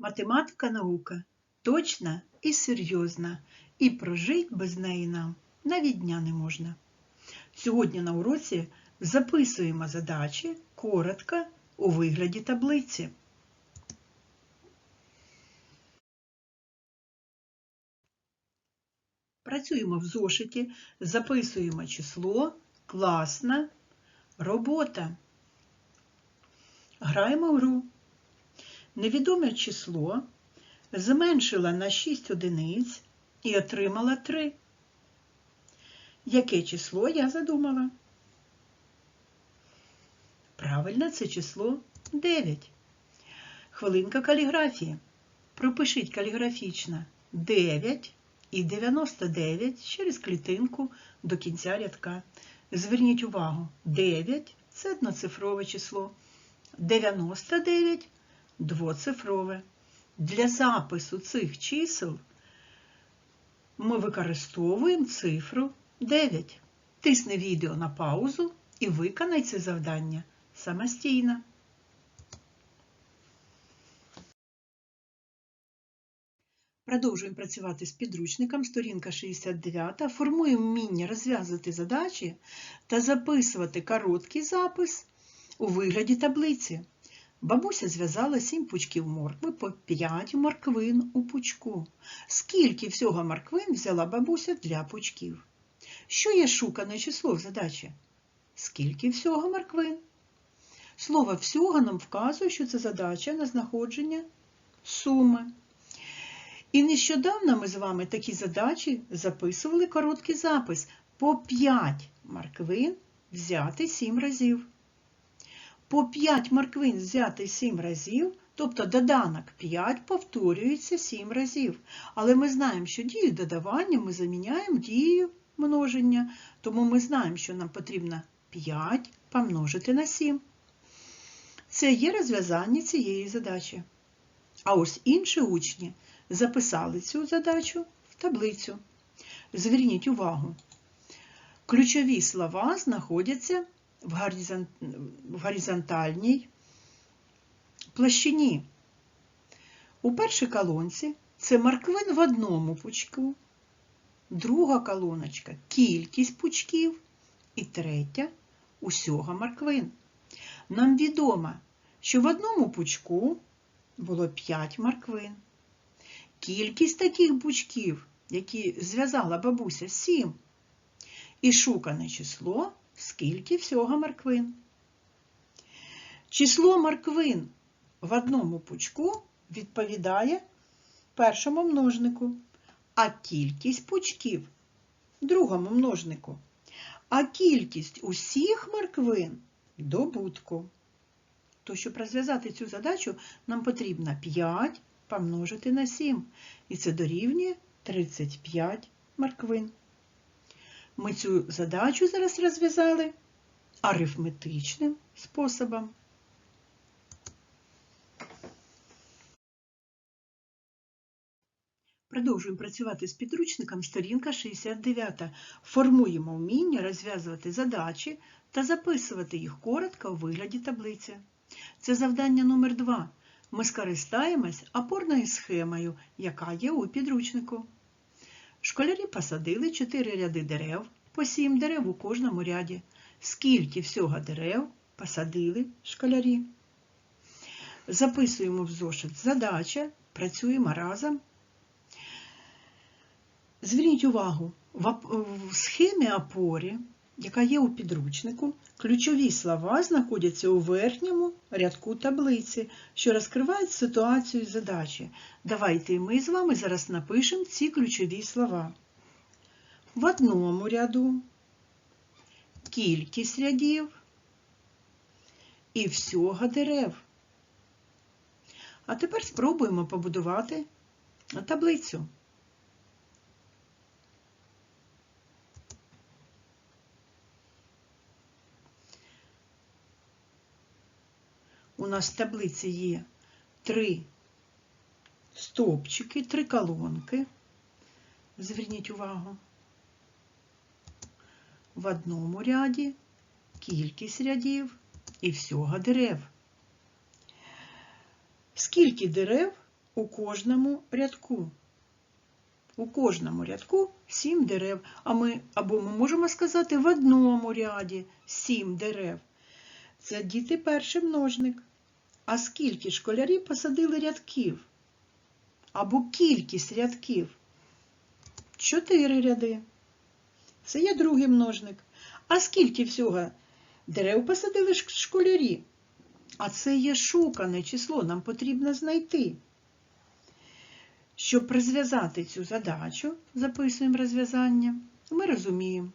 Математика наука точна і серйозна, і прожить без неї нам навіть дня не можна. Сьогодні на уроці записуємо задачі коротко у вигляді таблиці. Працюємо в зошиті, записуємо число, класна робота. Граємо в гру. Невідоме число зменшила на 6 одиниць і отримала 3. Яке число я задумала? Правильно, це число 9. Хвилинка каліграфії. Пропишіть каліграфічно 9 і 99 через клітинку до кінця рядка. Зверніть увагу, 9 це одноцифрове число, 99 двоцифрове. Для запису цих чисел ми використовуємо цифру 9. Тисни відео на паузу і виконай це завдання самостійно. Продовжуємо працювати з підручником, сторінка 69. Формуємо вміння розв'язувати задачі та записувати короткий запис у вигляді таблиці. Бабуся зв'язала 7 пучків моркви по 5 морквин у пучку. Скільки всього морквин взяла бабуся для пучків? Що є шукане число в задачі? Скільки всього морквин? Слово всього нам вказує, що це задача на знаходження суми. І нещодавно ми з вами такі задачі записували короткий запис по 5 морквин взяти 7 разів. По 5 морквин взяти 7 разів, тобто доданок 5 повторюється 7 разів. Але ми знаємо, що дію додавання ми заміняємо дією множення, тому ми знаємо, що нам потрібно 5 помножити на 7. Це є розв'язання цієї задачі. А ось інші учні записали цю задачу в таблицю. Зверніть увагу, ключові слова знаходяться в горизонтальній площині. У першій колонці це морквин в одному пучку, друга колоночка кількість пучків і третя усього морквин. Нам відомо, що в одному пучку було 5 морквин. Кількість таких пучків, які зв'язала бабуся, 7. І шукане число, скільки всього морквин. Число морквин в одному пучку відповідає першому множнику, а кількість пучків другому множнику. А кількість усіх морквин добутку. То, щоб розв'язати цю задачу, нам потрібно 5 помножити на 7. І це дорівнює 35 морквин. Ми цю задачу зараз розв'язали арифметичним способом. Продовжуємо працювати з підручником сторінка 69. Формуємо вміння розв'язувати задачі та записувати їх коротко у вигляді таблиці. Це завдання номер 2 Ми скористаємось опорною схемою, яка є у підручнику. Школярі посадили 4 ряди дерев, по 7 дерев у кожному ряді. Скільки всього дерев посадили школярі? Записуємо в зошит задача, працюємо разом. Зверніть увагу, в схемі опорі, яка є у підручнику, ключові слова знаходяться у верхньому рядку таблиці, що розкривають ситуацію задачі. Давайте ми з вами зараз напишемо ці ключові слова. В одному ряду кількість рядів і всього дерев. А тепер спробуємо побудувати таблицю. Нас в таблиці є три стовпчики, три колонки. Зверніть увагу. В одному ряді кількість рядів і всього дерев. Скільки дерев у кожному рядку. У кожному рядку 7 дерев, а ми, або ми можемо сказати в одному ряді 7 дерев. Це діти перший множник. А скільки школярі посадили рядків? Або кількість рядків? Чотири ряди. Це є другий множник. А скільки всього дерев посадили школярі? А це є шукане число, нам потрібно знайти. Щоб розв'язати цю задачу, записуємо розв'язання, ми розуміємо.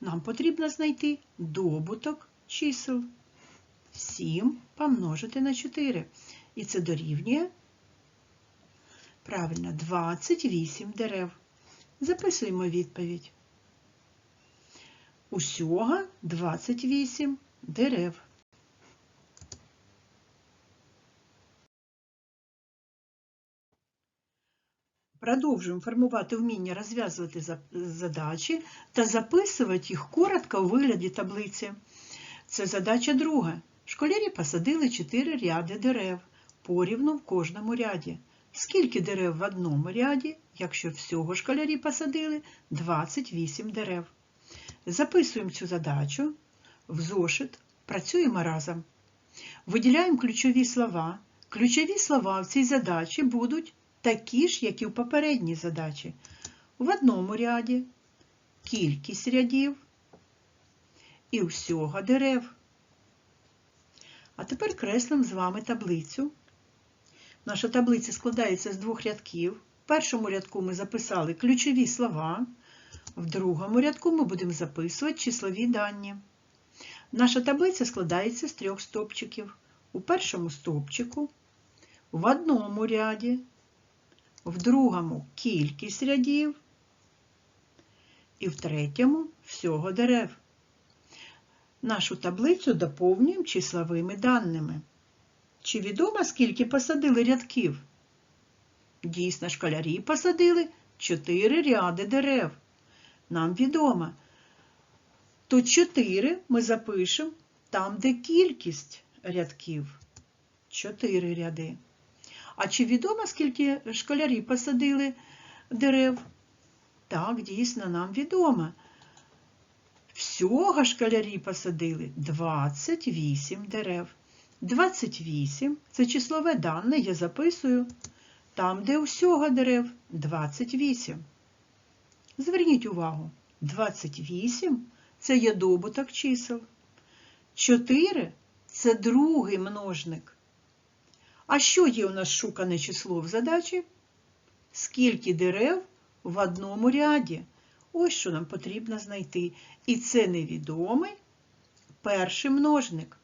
Нам потрібно знайти добуток чисел. 7 помножити на 4. І це дорівнює, правильно, 28 дерев. Записуємо відповідь. Усього 28 дерев. Продовжуємо формувати вміння розв'язувати задачі та записувати їх коротко у вигляді таблиці. Це задача друга. Школярі посадили 4 ряди дерев, порівну в кожному ряді. Скільки дерев в одному ряді, якщо всього школярі посадили 28 дерев. Записуємо цю задачу в зошит, працюємо разом. Виділяємо ключові слова. Ключові слова в цій задачі будуть такі ж, як і в попередній задачі. В одному ряді кількість рядів і всього дерев. А тепер креслимо з вами таблицю. Наша таблиця складається з двох рядків. В першому рядку ми записали ключові слова, в другому рядку ми будемо записувати числові дані. Наша таблиця складається з трьох стовпчиків. У першому стовпчику, в одному ряді, в другому кількість рядів і в третьому всього дерев. Нашу таблицю доповнюємо числовими даними. Чи відомо, скільки посадили рядків? Дійсно, школярі посадили 4 ряди дерев. Нам відомо. То 4 ми запишемо там, де кількість рядків. 4 ряди. А чи відомо, скільки школярі посадили дерев? Так, дійсно, нам відомо. Всього школярі посадили 28 дерев. 28 це числове дане, я записую там, де всього дерев 28. Зверніть увагу, 28 це є добуток чисел. 4 це другий множник. А що є у нас шукане число в задачі? Скільки дерев в одному ряді? Ось що нам потрібно знайти. І це невідомий перший множник.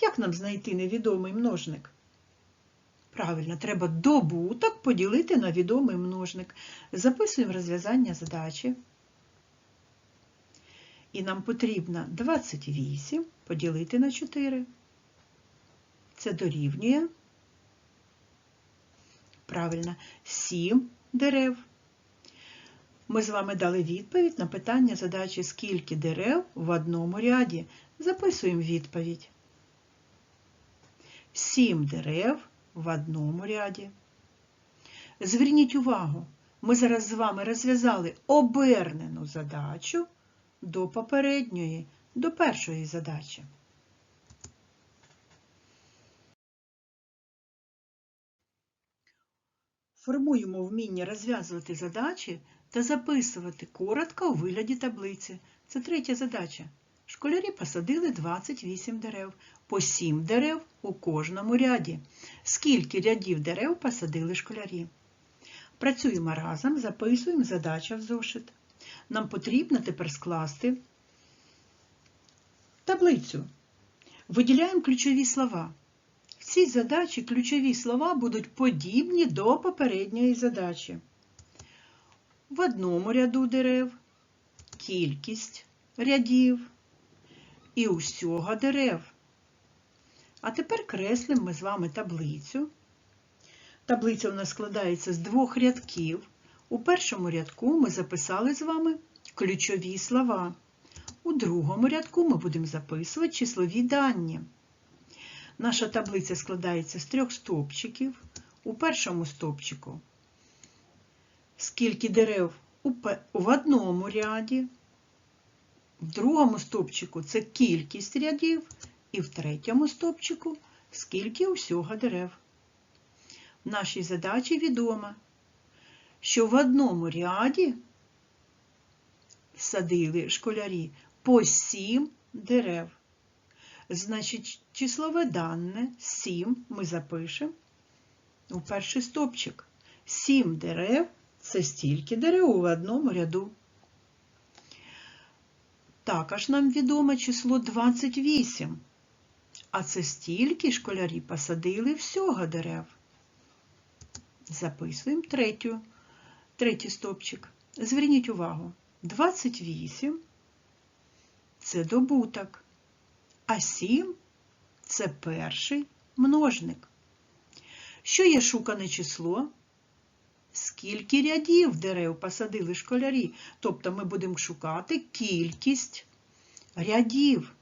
Як нам знайти невідомий множник? Правильно, треба добуток поділити на відомий множник. Записуємо розв'язання задачі. І нам потрібно 28 поділити на 4. Це дорівнює. Правильно, 7 дерев. Ми з вами дали відповідь на питання задачі скільки дерев в одному ряді. Записуємо відповідь. 7 дерев в одному ряді. Зверніть увагу, ми зараз з вами розв'язали обернену задачу до попередньої, до першої задачі. Формуємо вміння розв'язувати задачі та записувати коротко у вигляді таблиці. Це третя задача. Школярі посадили 28 дерев, по 7 дерев у кожному ряді. Скільки рядів дерев посадили школярі? Працюємо разом, записуємо задача в зошит. Нам потрібно тепер скласти таблицю. Виділяємо ключові слова. В цій задачі ключові слова будуть подібні до попередньої задачі. В одному ряду дерев кількість рядів і усього дерев. А тепер креслимо ми з вами таблицю. Таблиця у нас складається з двох рядків. У першому рядку ми записали з вами ключові слова. У другому рядку ми будемо записувати числові дані. Наша таблиця складається з трьох стовпчиків. у першому стовпчику. Скільки дерев в одному ряді. В другому стовпчику це кількість рядів, і в третьому стовпчику скільки усього дерев. В нашій задачі відомо, що в одному ряді садили школярі по сім дерев. Значить, числове дане 7 ми запишемо у перший стовпчик. 7 дерев це стільки дерев у одному ряду. Також нам відомо число 28. А це стільки школярі посадили всього дерев. Записуємо третю, третій стовпчик. Зверніть увагу, 28 це добуток, а 7 це перший множник. Що є шукане число? Скільки рядів дерев посадили школярі? Тобто ми будемо шукати кількість рядів.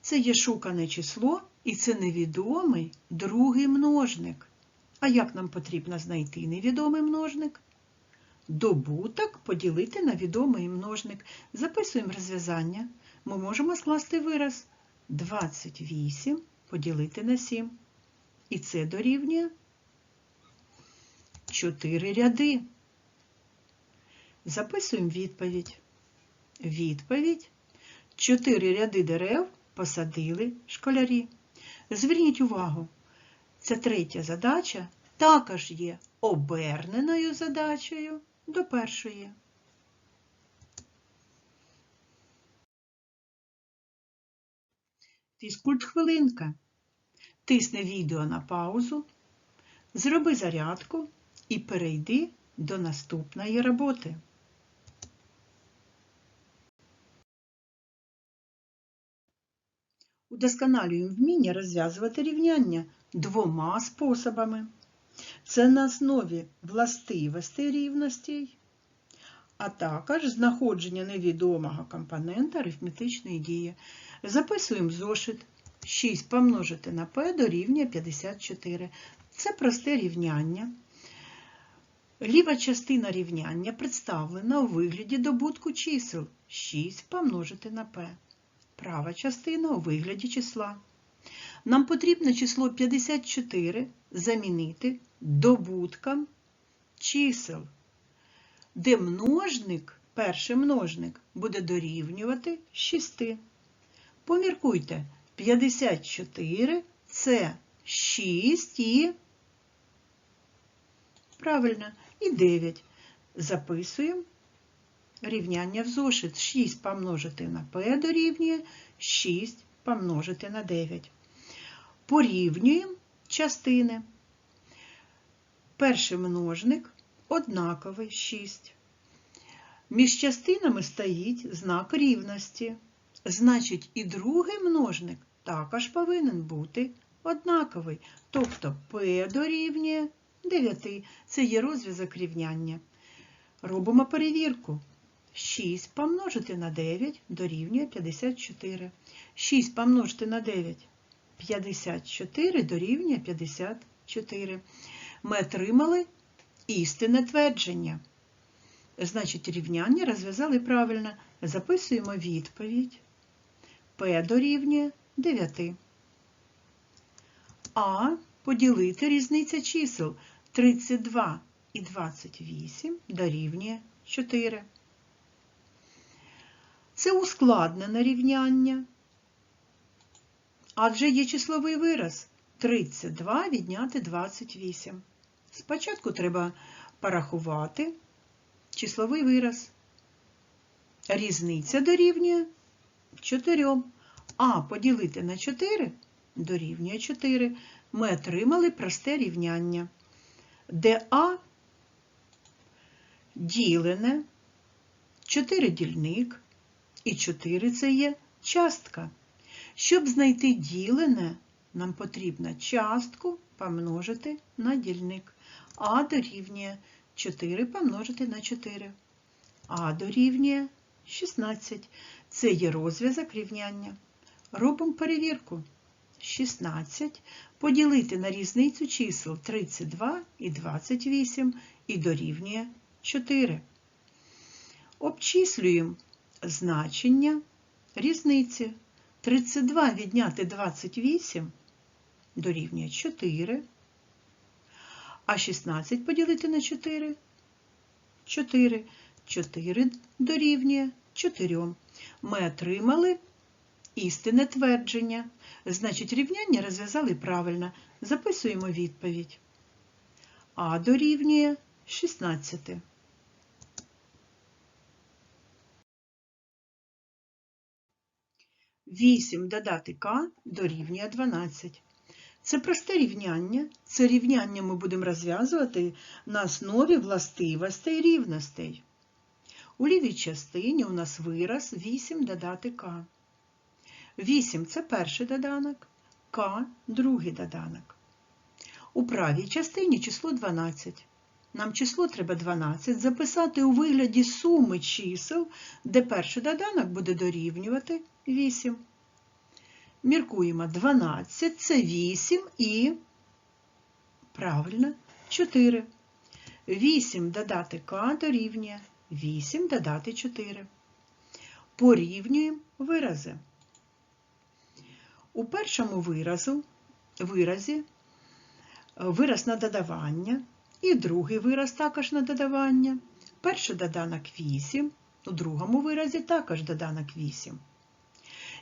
Це є шукане число і це невідомий другий множник. А як нам потрібно знайти невідомий множник? Добуток поділити на відомий множник. Записуємо розв'язання. Ми можемо скласти вираз 28 поділити на 7. І це дорівнює 4 ряди. Записуємо відповідь. Відповідь. 4 ряди дерев посадили школярі. Зверніть увагу, ця третя задача також є оберненою задачею до першої. Фізкульт хвилинка. Тисни відео на паузу, зроби зарядку і перейди до наступної роботи. Удосконалюємо вміння розв'язувати рівняння двома способами. Це на основі властивостей рівностей, а також знаходження невідомого компонента арифметичної дії. Записуємо зошит 6 помножити на p дорівнює 54. Це просте рівняння. Ліва частина рівняння представлена у вигляді добутку чисел 6 помножити на p. Права частина у вигляді числа. Нам потрібно число 54 замінити добутком чисел, де множник, перший множник, буде дорівнювати 6. Поміркуйте, 54 це 6 і правильно, і 9. Записуємо рівняння в зошит. 6 помножити на p дорівнює 6 помножити на 9. Порівнюємо частини. Перший множник однаковий 6. Між частинами стоїть знак рівності. Значить, і другий множник також повинен бути однаковий. Тобто p дорівнює 9. Це є розв'язок рівняння. Робимо перевірку. 6 помножити на 9 дорівнює 54. 6 помножити на 9 54 дорівнює 54. Ми отримали істинне твердження. Значить, рівняння розв'язали правильно. Записуємо відповідь. P дорівнює 9. А поділити різниця чисел 32 і 28 дорівнює 4. Це ускладнене рівняння. Адже є числовий вираз 32 відняти 28. Спочатку треба порахувати числовий вираз. Різниця дорівнює 4. А поділити на 4 дорівнює 4. Ми отримали просте рівняння, де А ділене, 4 дільник, і 4 це є частка. Щоб знайти ділене, нам потрібно частку помножити на дільник. А дорівнює 4 помножити на 4. А дорівнює 16. Це є розв'язок рівняння. Робимо перевірку. 16 поділити на різницю чисел 32 і 28 і дорівнює 4. Обчислюємо значення різниці. 32 відняти 28 дорівнює 4. А 16 поділити на 4 4. 4 дорівнює 4. Ми отримали істинне твердження. Значить, рівняння розв'язали правильно. Записуємо відповідь. А дорівнює 16. Вісім додати к дорівнює 12. Це просте рівняння. Це рівняння ми будемо розв'язувати на основі властивостей рівностей. У лівій частині у нас вираз 8 додати к. 8 це перший доданок, к другий доданок. У правій частині число 12. Нам число треба 12 записати у вигляді суми чисел, де перший доданок буде дорівнювати 8. Міркуємо 12 це 8 і правильно 4. 8 додати к дорівнює 8 додати 4. Порівнюємо вирази. У першому виразу, виразі вираз на додавання і другий вираз також на додавання. Перший доданок 8, у другому виразі також доданок 8.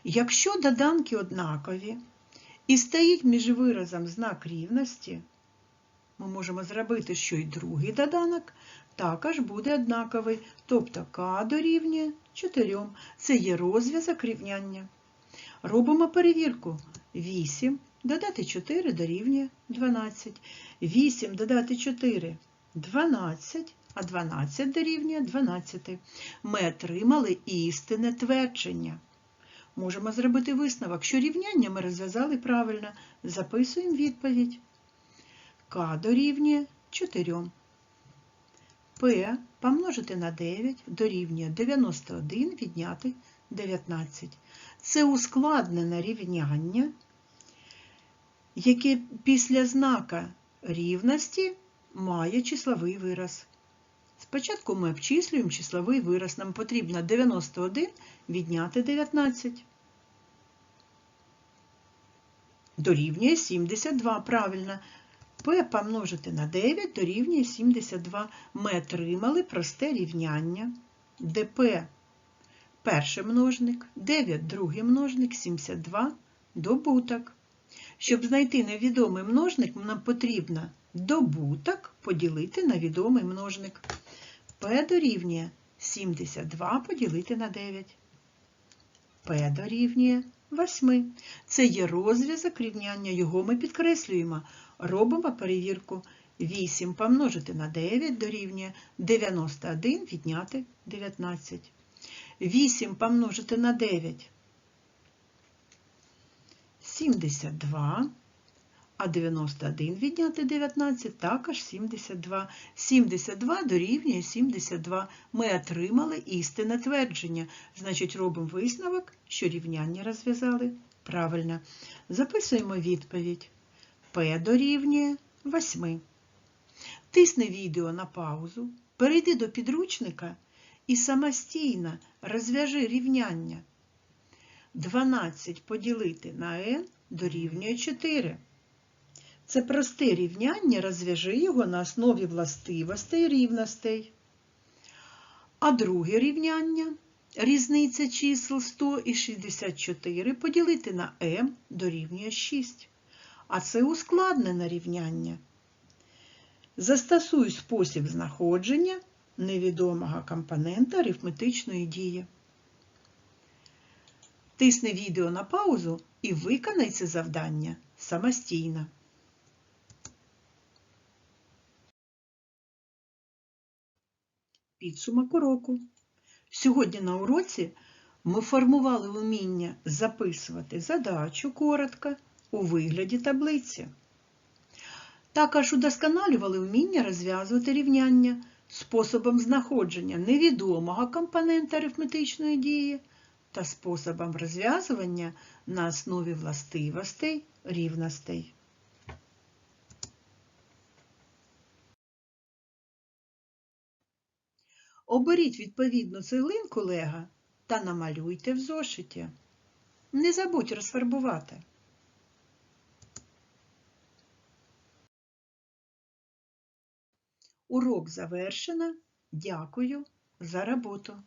Якщо доданки однакові і стоїть між виразом знак рівності, ми можемо зробити, що і другий доданок також буде однаковий, тобто k дорівнює 4. Це є розв'язок рівняння. Робимо перевірку. 8 додати 4 дорівнює 12. 8 додати 4 12, а 12 дорівнює 12. Ми отримали істинне твердження. Можемо зробити висновок, що рівняння ми розв'язали правильно. Записуємо відповідь. К дорівнює 4. П помножити на 9 дорівнює 91 відняти 19. Це ускладнене рівняння, яке після знака рівності має числовий вираз. Спочатку ми обчислюємо числовий вираз. Нам потрібно 91 відняти 19. Дорівнює 72. Правильно. P помножити на 9 дорівнює 72. Ми отримали просте рівняння, де P перший множник, 9 другий множник, 72 добуток. Щоб знайти невідомий множник, нам потрібно добуток поділити на відомий множник. P дорівнює 72 поділити на 9. P дорівнює 8. Це є розв'язок рівняння, його ми підкреслюємо. Робимо перевірку. 8 помножити на 9 дорівнює 91 відняти 19. 8 помножити на 9 72, а 91 відняти 19 також 72. 72 дорівнює 72. Ми отримали істинне твердження. Значить, робимо висновок, що рівняння розв'язали правильно. Записуємо відповідь. P дорівнює 8. Тисни відео на паузу, перейди до підручника і самостійно розв'яжи рівняння. 12 поділити на n дорівнює 4. Це просте рівняння, розв'яжи його на основі властивостей рівностей. А друге рівняння різниця чисел 100 і 64 поділити на m дорівнює 6. А це ускладнене рівняння. Застосуй спосіб знаходження невідомого компонента арифметичної дії. Тисни відео на паузу і виконай це завдання самостійно. Підсумок уроку. Сьогодні на уроці ми формували вміння записувати задачу коротко у вигляді таблиці. Також удосконалювали вміння розв'язувати рівняння способом знаходження невідомого компонента арифметичної дії та способом розв'язування на основі властивостей рівностей. Оберіть відповідну цеглинку лего та намалюйте в зошиті. Не забудь розфарбувати. Урок завершено. Дякую за роботу.